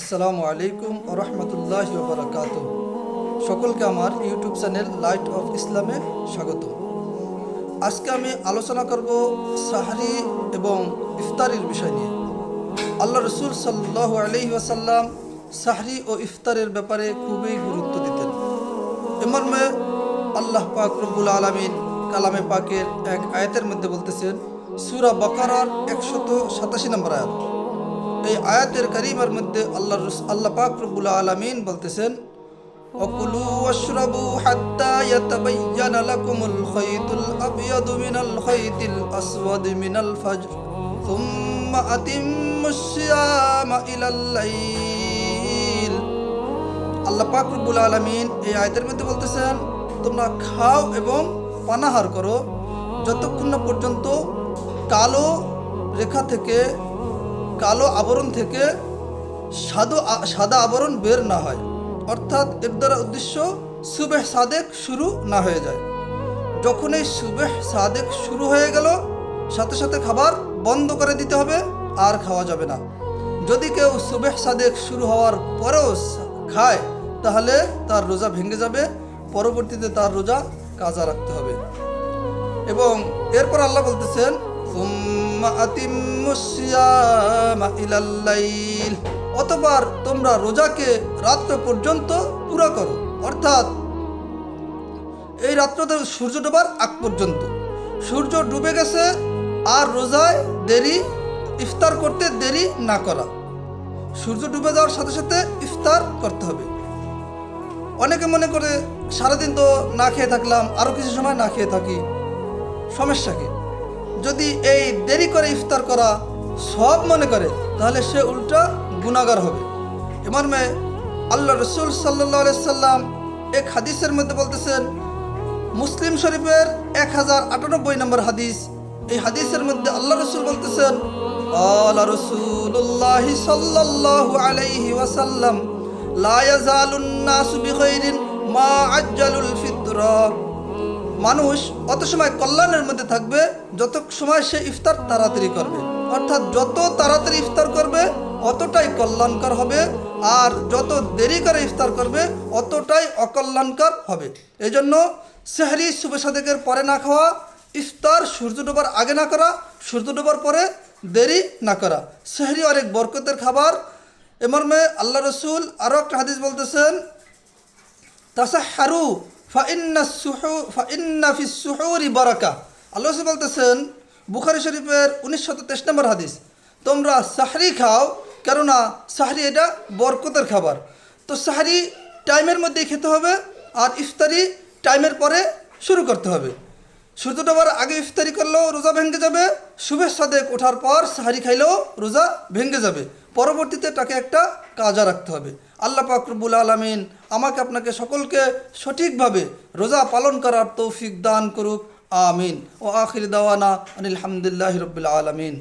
আসসালামু আলাইকুম রহমতুল্লাহ বারকাত সকলকে আমার ইউটিউব চ্যানেল লাইট অফ ইসলামে স্বাগত। আজকে আমি আলোচনা করব সাহারি এবং ইফতারির বিষয় নিয়ে। আল্লাহ রসুল সাল্লাহ আলহি ওয়াসাল্লাম সাহারি ও ইফতারের ব্যাপারে খুবই গুরুত্ব দিতেন। এ মর্মে আল্লাহ পাক রব্বুল আলমিন কালামে পাকের এক আয়াতের মধ্যে বলতেছেন, সুরা বকারার একশত সাতাশি নম্বর আয়াত। এই আয়াতের কারিমার মধ্যে আল্লাহ রস- আল্লাহ পাক রব্বুল আলামিন বলতেছেন وكلوا واشربوا حتى يتبين لكم الخيط الأبيض من الخيط الأسود من الفجر ثم أتموا الصيام إلى الليل আল্লাহ পাক রব্বুল আলামিন এই আয়াতের মধ্যে বলতেছেন তোমরা খাও এবং পানাহার করো যতক্ষণ না পর্যন্ত কালো রেখা থেকে কালো আবরণ থেকে সাদো সাদা আবরণ বের না হয়। অর্থাৎ এর দ্বারা উদ্দেশ্য সুবেহ সাদেক শুরু না হয়ে যায়। যখন এই সুবেহ সাদেক শুরু হয়ে গেল, সাথে সাথে খাবার বন্ধ করে দিতে হবে, আর খাওয়া যাবে না। যদি কেউ সুবেহ সাদেক শুরু হওয়ার পরেও খায়, তাহলে তার রোজা ভেঙে যাবে, পরবর্তীতে তার রোজা কাজা রাখতে হবে। এবং এরপর আল্লাহ বলতেছেন "সুম্মা আতিম্মুস সিয়ামা ইলাল লাইল।" তোমরা রোজাকে রাত্র পর্যন্ত পুরো করো। অর্থাৎ এই রাত্রতে সূর্য ডোবার আগ পর্যন্ত। সূর্য ডুবে গেছে আর রোজায় দেরি, ইফতার করতে দেরি না করা। সূর্য ডুবে যাওয়ার সাথে সাথে ইফতার করতে হবে। অনেকে মনে করে, সারাদিন তো না খেয়ে থাকলাম আরও কিছু সময় না খেয়ে থাকি, সমস্যা কি? যদি এই দেরি করে ইফতার করা সব মনে করে, তাহলে সে উল্টা গুণাগার হবে। এমন মেয়ে আল্লাহ রসুল সাল্লাহ সাল্লাম এক হাদিসের মধ্যে বলতেছেন, মুসলিম শরীফের এক হাজার আটানব্বই নম্বর হাদিস। এই হাদিসের মধ্যে আল্লাহ রসুল বলতেছেন আল্লাহ রসুল্লাহ সাল্লাল্লাহু আলাইহি ওয়াসাল্লাম, লা ইয়াজালুন নাসু বিখাইরিন মা আজ্জালুল ফিতরা। মানুষ অত সময় কল্যাণের মধ্যে থাকবে, যত সময় সে ইফতার তাড়াতাড়ি করবে। অর্থাৎ যত তাড়াতাড়ি ইফতার করবে, অতটাই কল্যাণকর হবে, আর যত দেরি করে ইফতার করবে, অতটাই অকল্যাণকর হবে। এই জন্য সেহরি শুভে সাদেকের পরে না খাওয়া, ইফতার সূর্য ডোবার আগে না করা, সূর্য ডোবার পরে দেরি না করা। সেহরি অনেক বরকতের খাবার। এমর্মে আল্লাহ রসুল আরও একটা হাদিস বলতেছেন তাসাহারু ফাইন্না সুহু, ফাইন্না ফি সুহুরি বারাকা। আল্লাহ বলতেছেন, বুখারী শরীফের উনিশশো তেইশ নম্বর হাদিস, তোমরা সাহরি খাও, কেননা সাহরি এটা বরকতের খাবার। তো সাহরি টাইমের মধ্যেই খেতে হবে, আর ইফতারি টাইমের পরে শুরু করতে হবে। সূর্য ডোবার আগে ইফতারি করলেও রোজা ভেঙে যাবে শুভের দেখ ওঠার পর সাহারি খাইলেও রোজা ভেঙে যাবে। পরবর্তীতে তাকে একটা কাজা রাখতে হবে। আল্লাহ পাকরবুল আলমিন আমাকে আপনাকে সকলকে সঠিকভাবে রোজা পালন করার তৌফিক দান করুক। আমিন। ও আখির দাওয়ানা আনিল হামদুলিল্লাহ রবিল আলমিন।